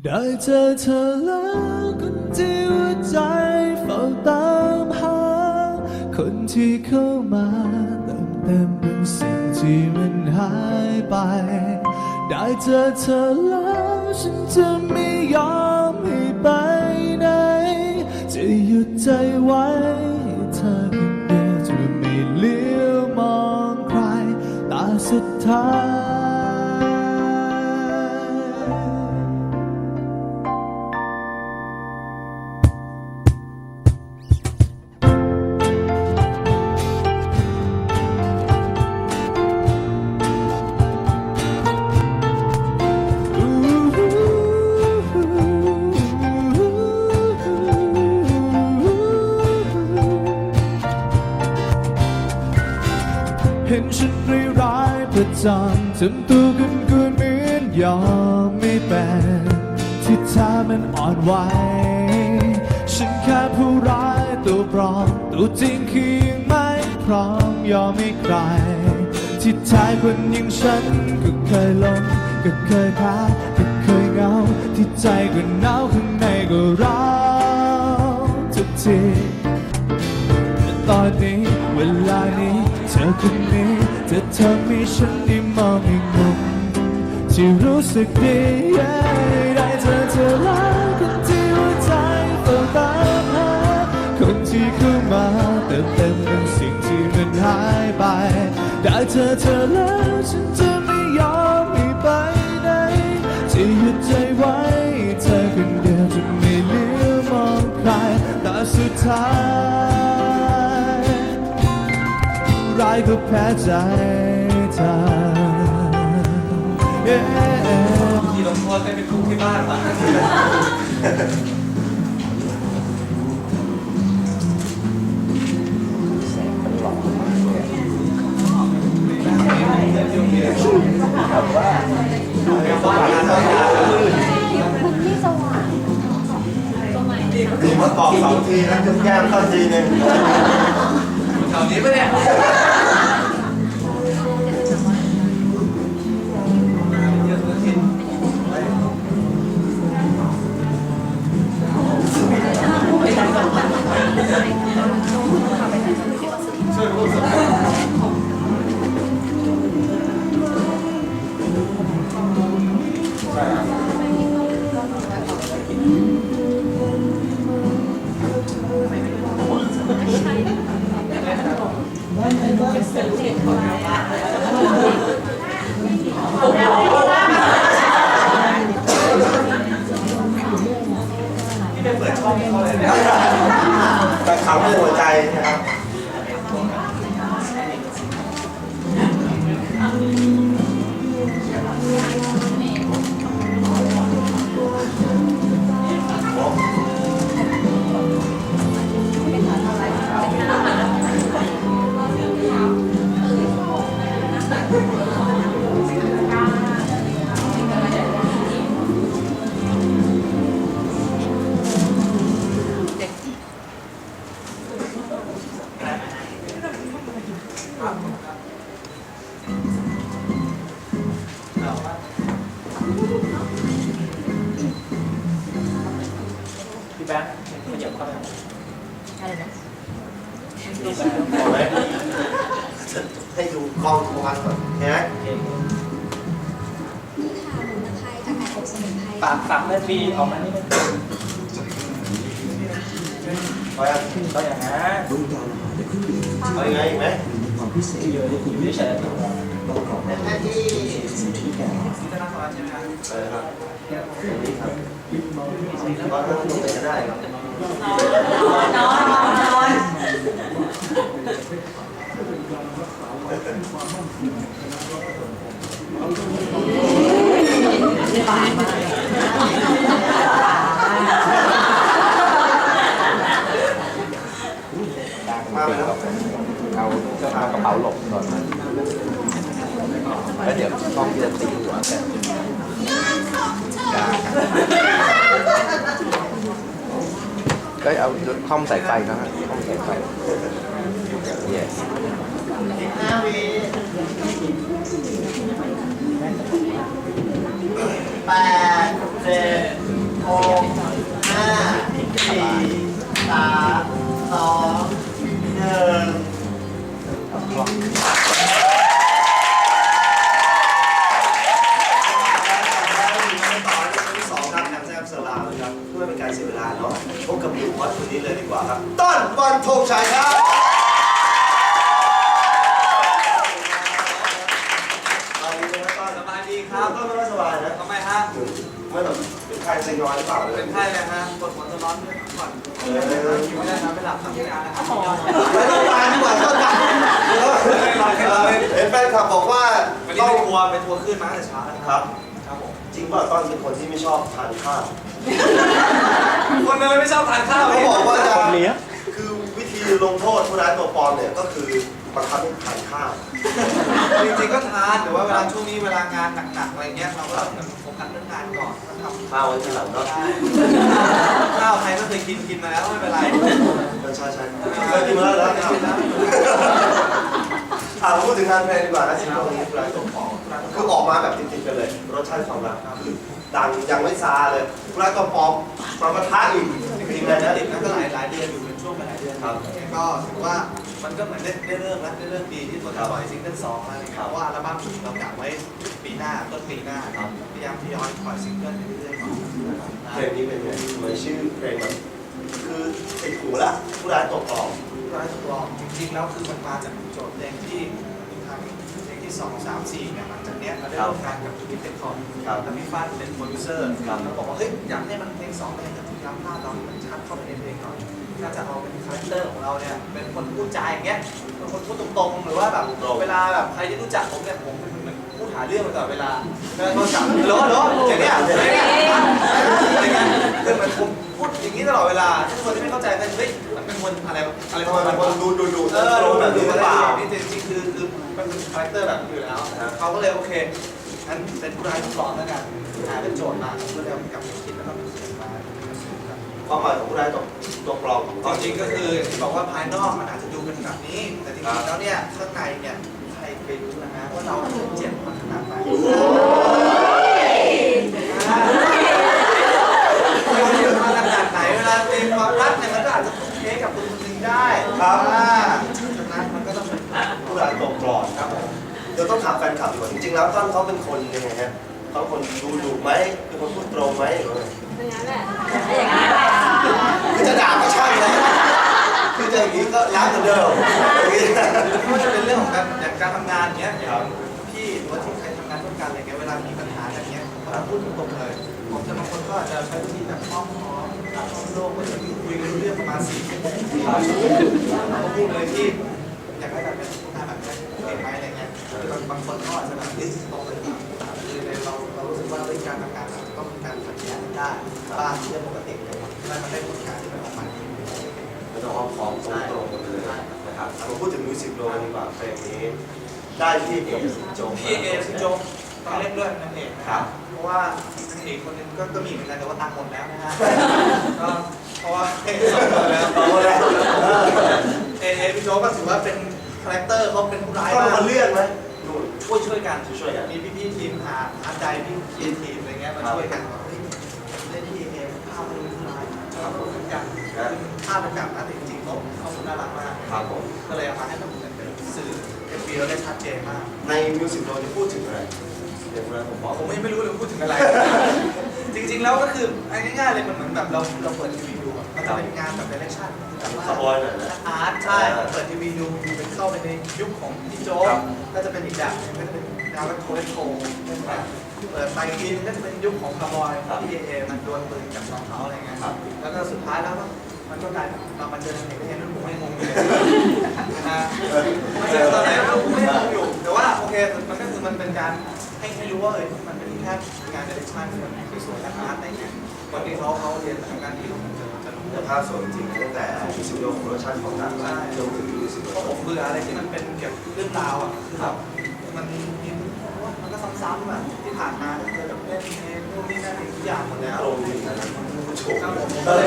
ได้เจอเธอแล้วคนที่หัวใจเฝ้าตามหา คนที่เข้ามาเติมเต็มเป็นสิ่งที่มันหายไป ได้เจอเธอแล้วฉันจะไม่ยอมให้ไปไหน จะหยุดใจไว้ให้เธอคนเดียวจะไม่เลี้ยวมองใครตาสุดท้าย เห็นฉันร้ายๆประจำทำตัวกุนกุนเหมือนยอมไม่เป็นที่แท้มันอ่อนไหวฉันแค่ผู้ร้ายตัวปลอมตัวจริงคือยังไม่พร้อมยอมให้ใคร ที่ท้คนอย่างฉันก็เคยหลงก็เคยพ้ก็เคยเหงา ที่ใจก็หนาวข้างในก็ร้าวทุกที ตอนนี้เวลานี้เธอคนนี้จะทำให้ฉันได้มองอีกมุมที่รู้สึกดีได้เจอเธอแล้วคนที่หัวใจเฝ้าตามหาคนที่เข้ามาเติมเต็มเป็นสิ่งที่มันหายไป ได้เจอเธอแล้วฉันจะไม่ยอมให้ไปไหนจะหยุดใจไว้เธอคนเดียวจะไม่เลี้ยวมองใครแต่สุดท้ายายก็แพ้ใจเธอ Yeah ที่ลงโทษได้เป็นครูที่บ้านป่ะหนูมาตอกสองทีแล้วจุ๊บแก้มเข้าทีหนึ่งแถวนี้ปะเนี่ย แต่ บงค์ขยับเข้าไปเห็นไหมให้ดูกล้องทุกวันก่อนเห็นไหมนี่ค่ะหมูตะไคร้ตะไคร้อบสมุนไพรปากฝักเลือดบีออกมานี่นึงพอยังก็อย่างนั้นเอายังไงอีกไหม อยู่อยู่เฉยๆ เป็นหน้าที่เออครับก็ถ้าลงไปก็ได้ครับมาเลยครับเอาเสื้อผ้ากระเป๋าหลบก่อน แล้วเดี๋ยวต้องจะตีหัวกันก็เอาข้อมสายไฟนะฮะข้อมสายไฟ yes แปดเจ็ดหกห้าสี่สามสองหนึ่ง ต่อในครั้งที่สองครับการแซมเซอร์ลาครับเพื่อเป็นการเสียเวลาเนาะพบกับหนุ่มวัดคนนี้ เลยดีกว่าครับ ต้นวันธงชัยครับสบายดีไหมครับต้นสบายดีคครัรับบต้นไม่สบายนะทำไมฮะ ไม่แบบเป็นไข้เซ็งนอนหรือเปล่าเลยเป็นไข้เลยฮะปวดหัวตัวร้อนด้วยก่อนเออกินไม่ได้นอนไม่หลับทำไม่ได้นะครับไม่ต้องมาดีกว่าต้นกันเห็นแฟนคลับบอกว่าวันนี้ต้องไปทัวร์ไปทัวร์ขึ้นมาตั้งแต่เช้าแล้วครับ ครับผมจริงป่ะต้นเป็นคนที่ไม่ชอบทานข้าว คนเลยไม่ชอบทานข้าวเขาบอกว่าจะเลี้ยงคือวิธีลงโทษผู้ร้ายตัวปลอมเนี่ยก็คือบังคับให้ทานข้าวจริงๆก็ทานแต่ว่าเวลาช่วงนี้เวลางานหนักๆอะไรเงี้ยเราก็ต้องโฟกัสเรื่องงานก่อนก็ทำข้าวไว้ทีหลังเนาะได้ข้าวใครก็เคยกินกินมาแล้วไม่เป็นไรใช่ใช่เคยกินมาแล้วนะครับอ่ามาพูดถึงงานเพลงดีกว่านะที่ตรงนี้ผู้ร้ายตัวปลอมคือออกมาแบบติดๆกันเลยรสชาติความรักคือ ดังยังไม่ซาเลยผู้ร้ายตัวปลอมมาปะทะอีกเป็นยังไงนะติดนั้นก็หลายหลายเดือนอยู่เป็นช่วงเป็นหลายเดือนครับก็ถือว่ามันก็เหมือนได้ได้เริ่มแล้วได้เริ่มดีที่ตัวจะปล่อยซิงเกิลสองแล้วนะคครัรับบว่าอัลบั้มเรากะไว้ปีหน้าต้นปีหน้าครับพยายามทยอยปล่อยซิงเกิลไปเรื่อยๆก่อนนะครับเพลงนี้เป็นไงทำไมชื่อเพลงมันคือติดหูละผู้ร้ายตัวปลอมร้อยตัวจริงๆแล้วคือมันมาจากโจทย์เพลงที่ทางเพลงที่สองสามสี่เนี่ยหลังจาก เนี้ยเราได้ร่วมงานกับพี่เต็มคอมครับแล้วพี่ฟาดเป็นโปรดิวเซอร์แล้วบอกว่าเฮ้ยอยากให้มันเพลงสองเพลงกับที่รับภาพเราให้มันชัดเข้าไปในเพลงหน่อยถ้าจะเอาเป็นคาแรคเตอร์ของเราเนี่ยเป็นคนพูดจาอย่างเงี้ยเป็นคนพูดตรงๆ หรือว่าแบบเวลาแบบใครที่รู้จักผมเนี่ยผมเป็นคนแบบพูดหาเรื่องมาตลอดเวลาเวลาโทรศัพท์ฮัลโหลฮัลโหลอย่างเงี้ยอย่างเงี้ยอะไรเงี้ยคือเหมือนผมพูดอย่างนี้ตลอดเวลาถ้าคนที่ไม่เข้าใจก็เฮ้ยมันเป็นคนอะไรอะไรทำไมเป็นคนดูดูดูเออโดรู้นแบแบบบนี้นี้หหรืรืออเปเปล่าล่านี่จริงๆคือ คือมันเป็นคาแรคเตอร์แบบนี้อยู่แล้วเขาก็เลยโอเคงั้นเป็นผู้ร้ายทดลองแล้วกันหาเป็นโจทย์มาเพื่อจะกลับไปคิดแล้วก็เขียนมาความหมายของผู้ร้ายตัวตัวปลอมของจริงๆก็คืออย่างที่บอกว่าภายนอกมันอาจจะดูเป็นแบบนี้ แต่จริงๆแล้วเนี่ยข้างในเนี่ยใครไปรู้นะฮะว่าเราเจ็บมันขนาดไหนเราเจ็บมันขนาดไหนเวลาเป็นความรักเนี่ยมันก็อาจจะทุ่มเทกับคนคนหนึ่งได้ครับ ผู้ร้ายตัวปลอมครับผมเดี๋ยวต้องถามแฟนคลับดีกว่าจริงๆแล้วต้นเขาเป็นคนยังไงฮะเขาเป็นคนดูดุไหมเป็นคนพูดตรงไหมหรือว่าไงเป็นงั้นแหละอย่างนั้นแหละคือจะด่าก็ช่างนะคือจะอย่างนี้ก็รักเหมือนเดิมอย่างนี้ก็จะเป็นเรื่องของการอย่างการทำงานเนี้ยอย่างพี่หรือว่าที่ใครทำงานร่วมกันอะไรเงี้ยเวลามีปัญหาอย่างเงี้ยเราพูดตรงๆเลยผมจะบางคนก็อาจจะใช้วิธีแบบอ้อมค้อมอ้อมโลกก็จะคุยกันเรื่องประมาณสี่ชั่วโมงที่เราพูดเลยที่ เก่งไหมอะไรเงี้ยบางคนก็อาจจะแบบยึดตรงเลยคือในเราเรารู้สึกว่าเรื่องการทำงานเราต้องมีการขัดแย้งกันได้บ้างเรื่องปกติเลยแล้วมันได้ผลงานที่มันออกมาดีไม่ต้องอ้อมค้อมตรงๆเลยนะครับมาพูดถึงมิวสิกโดดีกว่าเพลงนี้ ได้ที่เอโจพี่เอพี่โจต้องเล่นด้วยนางเอกนะครับเพราะว่านางเอกคนหนึงก็ก็มีเหมือนกันแต่ว่าตังค์หมดแล้วนะฮะก็เพราะว่าเอสองคนแล้วต่อแล้วเอเอพี่โจก็ถือว่าเป็น คาแรคเตอร์เขาเป็นผู้ร้ายต้องมากมาเลื่อนไหมนู่นช่วยช่วยกันช่วยๆกันมีพี่พี่ๆทีมหาอาร์ตใจพี่ทีมทีมอะไรเงี้ยมาช่วยกันเฮ้ยเล่นที่เอภาพมันเป็นผู้ร้ายเราพูดเหมือนกันภาพเป็นแบบนั้นแต่จริงๆเขาเขาน่ารักมากครับผมก็เลยเอามาให้มันเหมือนเป็นสื่อเอ็มวีเราได้ชัดเจนมาก ในมิวสิกโดจะพูดถึงอะไรเดี๋ยวนะผมบอกผมไม่ไม่รู้เลยพูดถึงอะไร จริงๆแล้วก็คือเอาง่ายๆเลยมันเหมือนแบบเราเราเปิดทีวีดูอะ มันจะเป็นงานแบบเดเรคชั่นแบบว่าสปอยหน่อยนะอาร์ตใช่เปิดทีวีดูเป็นเข้าไปในยุคของพี่โจ๊กครับก็จะเป็นอีกแบบหนึงก็จะเป็นแนวแบบโคเรโคเป็นแบบเปิดไปทีนึงก็จะเป็นยุคของคาร์บอยที่เอเอมันดวลปืนกับน้องเขาอะไรเงี้ยครับแล้วก็สุดท้ายแล้วก็มันก็กลายเป็นเรามาเจอในประเทศนั้นผมไม่งงเลยนะมาเจอตอนไหนก็ผมไม่งงอยู่ แต่ว่าโอเคมันก็คือมันเป็นการให้ให้รู้ว่าเออมันเป็นแค่งานเดเรคชั่นที่มันสวยๆอาร์ตอะไรเงี้ยคนที่เขาเขาเรียนทำงานที่ เขาจะจะรู้แต่ภาพสวยจริงตั้งแต่มิวสิกวิดีโอของรสชาติของหนังจนถึงมิวสิกวิดีเพราะโอผมเบื่ออะไรที่มันเป็นเกี่ยวกับเรื่องราวอะคือแบบมันมีมันก็ซ้ำๆอะที่ผ่านมาก็เคยแบบเล่นเพลงนู่นนี่นั่นทุกอย่างหมดแล้วตรงจริงนะผู้ชมครับผมเออ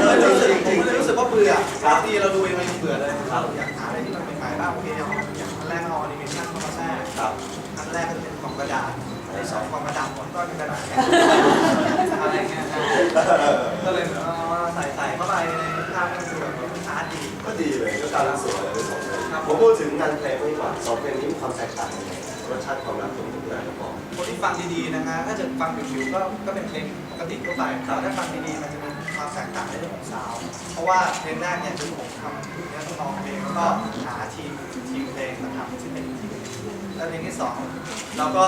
เออรู้สึกผมเลยรู้สึกว่าเบื่อบางทีเราดูยังไงยังเบื่อเลยอยากหาอะไรที่มันเป็นใหม่บ้างโอเคอย่างอย่างอันแรกเอาแอนิเมชั่นเข้ามาแทรกครับอันแรกก็จะเป็นกล่องกระดาษในสองความมาดำหมดก็มีกระดาษอะไร ก็เลยเอาใส่ใส่เข้าไปในภาพก็คือแบบมันอาร์ตดี ก็ดีเลยก็การสวยเลยสองเลงผมพูดถึงงานเพลงไม่ดีกว่าสองเพลงนี้มีความแตกต่างยังไงรสชาติความรักของคุณนายกระป๋องคนที่ฟังดีๆนะฮะถ้าจะฟังผิวๆก็ก็เป็นเพลงปกติทั่วไปแต่ถ้าฟังดีๆมันจะมีความแตกต่างในเรื่องของซาวด์เพราะว่าเพลงแรกเนี่ยคือผมทำเนื้อทำนองเพลงแล้วก็หาทีมทีมเพลงมาทำที่เป็น แล้วเพลงที่สองเราก็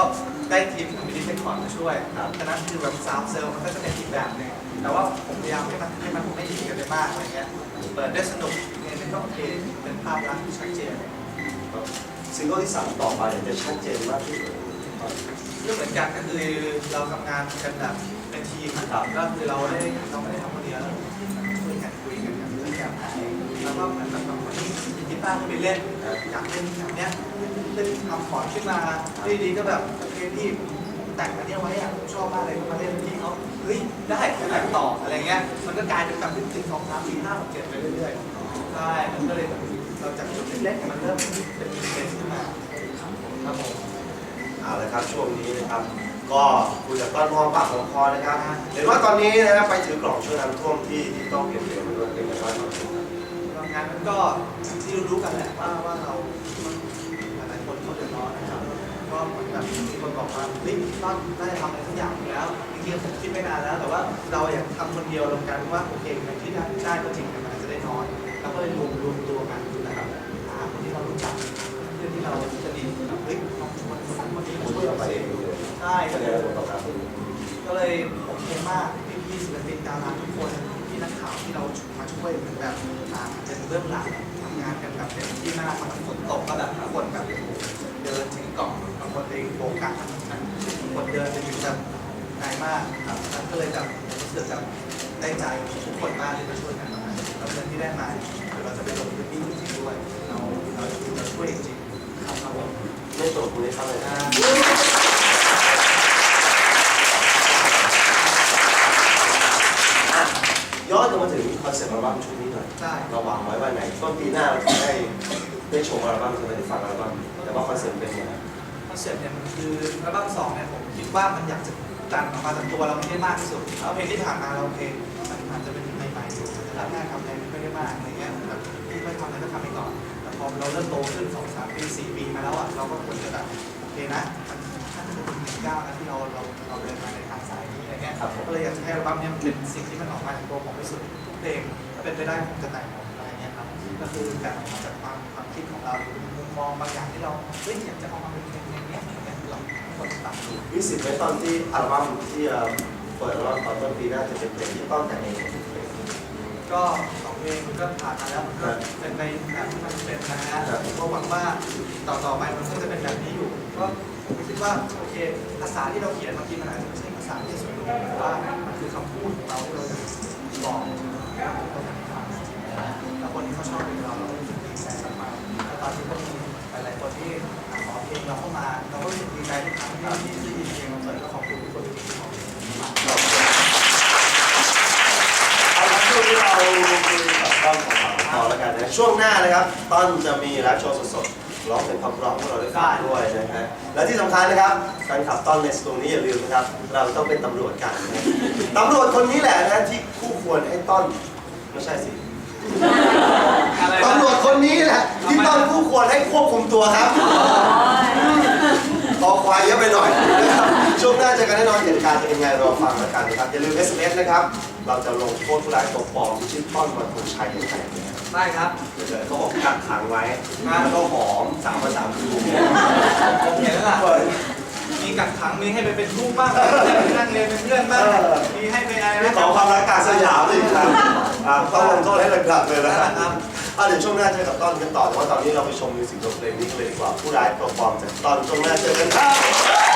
ได้ทีมของมินิเทคคอร์ดมาช่วยฉะนั้นคือแบบซาวด์เซลล์มันก็จะเป็นอีกแบบหนึ่งแต่ว่าผมพยายามให้มันให้มันไม่ดีกันไปมากอะไรเงี้ย เปิดได้สนุกเพลงเป็นก็โอเคเป็นภาพลักษณ์ที่ชัดเจนซิงเกิลที่สามต่อไปจะชัดเจนมากที่สุดก็เหมือนกันก็คือเราทำงานกันแบบเป็นทีมนะครับก็คือเราได้เราไม่ได้ทำคนเดียวเราช่วยกันคุยกันเรื่องการเพลงแล้วก็เหมือนแบบวันนี้กีตาร์ก็ไปเล่นอยากเล่นแบบเนี้ย เล่ทำขอร์ดขึ้นมาดีๆก็แบบเพลงที่แต่งอันเนี้ยไว้อะผมชอบมากเลยก็มาเล่นที่เขาเฮ้ยได้แต่งต่ออะไรเงี้ยมันก็กลายเป็นแบบหนึ่งสองสามสี่ห้าหกเจ็ดไปเรื่อยๆใช่มันก็เลยแบบเราจากจุดเล็กๆมันเริ่มเป็นเพลงขึ้นมาครับผมเอาละครับช่วงนี้นะครับ ก็คุยกับต้นหอมปากของคอนะครับเห็นว่าตอนนี้นะครับไปถือกล่องช่วยน้ำท่วมที่ที่ต้องเก็บเหรียญมาด้วยเป็นไงบ้างครับงานมันก็ที่รู้ๆกันแหละว่าว่าเรา นเขาเดือนนะครับก็เหมือนแบบมีคนบอกว่าเฮ้ยต้นน่าจะทำอะไรสักอย่างอยู่แล้วจริงๆผมคิดไม่นานแล้ว แต่ว่าเราอยากทำคนเดียวลงกันว่าโอเคเงินที่ได้ได้ก็จริงแต่มันอาจจะได้น้อยเราก็เลยรวมรวมตัวกันนะครับหาคนที่เรารู้จักเพื่อนที่เราจะดีแบบเฮ้ยลองชวนคนนั้นคนนี้มาช่วยเราไปเองเลยใช่ก็เลยผลตอบรับก็เลยผมเมากพี่พี่ๆศิลปินดาราทุกคนพี่นักข่าวที่เรามาช่วยเหมือนแบบอ่าเป็นเบื้องหลังทำงานกันแบบเต็มที่มากมันฝนตกก็แบบทุกคนแบบ องบางคนเองโบกกักคนเดินไปถึงแบบไกลมากครับนั้นก็เลยแบบรู้สึกแบบได้ใจทุกคนมากที่มาช่วยกันทำงานแล้วเงินที่ได้มาเดี๋ยวเราจะไปลงพื้นที่จริงๆด้วยเราเราจะช่วยจริงๆครับครับผมไม่ตกคุณได้ทำเลยนะอ่าย้อนกลับมาถึงคอนเซ็ปต์อัลบั้มชุดนี้หน่อยได้เราวางไว้ว่าไหนต้นปีหน้าเราจะได้ได้ชมอัลบั้มจะได้ฟังอัลบั้มแต่ว่าคอนเซ็ปต์เป็นยังไงค อนเซ็ปต์เนี่ยมันคืออัลบั้มสองเนี่ยผมคิดว่ามันอยากจะดันออกมาจากตัวเราให้ได้มากที่สุดเอาเพลงที่ผ่านมาเราโอเคมันอาจจะเป็นใหม่ๆอยู่รับงานทำอะไรไม่ได้มากอะไรเงี้ยแบบไม่ทำอะไรก็ทำไปก่อน แต่พอเราเริ่มโตขึ้นสองสามปีสี่ปีมาแล้วอะเราก็ควรจะแบบโอเคนะมันน่าจะเป็นหนึ่งก้าวนะที่เราเราเราเดินมาในทางสายนี้อะไรเงี้ยก็เลยอยากจะให้อัลบั้มเนี้มันเป็นสิ่งที่มันออกมาจากตัวผมที่สุดทุกเพลงถ้าเป็นไปได้ผมจะแต่งหมอะไรเงี้ยครับก็คือแบบออกมาจากความความคิดของเรามุ มองบางอย่างที่เราเฮ้ยอยากจะเอามาเป็นเพลงอย่างเงี้ยอย่างเงี้ยเราคนปรับมีสิทธิ์ไหมตอนที่อัลบั้มที่เอ่อเปิดอัลบั้มตอนต้นปีหน้าจะเป็นเพลงที่ต้องแต่งเองก็สองเพลงมันก็ผ่านมาแล้วมันก็เป็นไปแบบที่มันเป็นนะฮะผมก็หวังว่าต่อต่อไปมันก็จะเป็นแบบนี้อยู่ ก็ผมคิดว่าโอเคภาษาที่เราเขียนบางทีมันอาจจะไม่ใช่ภาษาที่สวยงามแต่ว่ามันคือคำพูดของเราที่เรา ช่วงหน้านะครับต้นจะมีไลฟ์โชว์สดๆร้องเป็นความร้องเราด้ฟังด้วยนะฮะและที่สำคัญนะครับแฟนคลับต้นในสตูนี้อย่าลืมนะครับ เราต้องเป็นตำรวจกันนะตำรวจคนนี้แหละนะที่คู่ควรให้ต้นไม่ใช่สิอะไรตำรวจคนนี้แหละที่ต้นคู่ควรให้ควบคุมตัวครับขอควายเยอะไปหน่อยนะครับช่วงหน้าเจอกันแน่นอนเหตุการณ์จะเป็นยังไงรอฟังแล้วกันนะครับอย่าลืม SMS นะครับ เราจะลงโทษผู้ร้ายตัวปลอมที่ชื่อต้นวันธงชัยยังไงนะครับ ได้ครับเดี๋ยวเขาบอกกักขังไว้แล้วก็หอมสามวันสามคืนผมเห็นแล้วล่ะมีกักขังมีให้ไปเป็นลูกบ้างมีให้ไปนั่งเรียนเป็นเพื่อนบ้างมีให้ไปอะไรนี่นะขอความรักกลารสยามเลยครับอ่าต้องลงโทษให้หนักๆเลยนะคครัรับบอะเดี๋ยวช่วงหน้าเจอกับต้นกันต่อแต่ว่าตอนนี้เราไปชมมิวสิกวิดีโอเพลงนี้กันเลยดีกว่าผู้ร้ายตัวปลอมจากต้นช่วงหน้าเจอกันครับ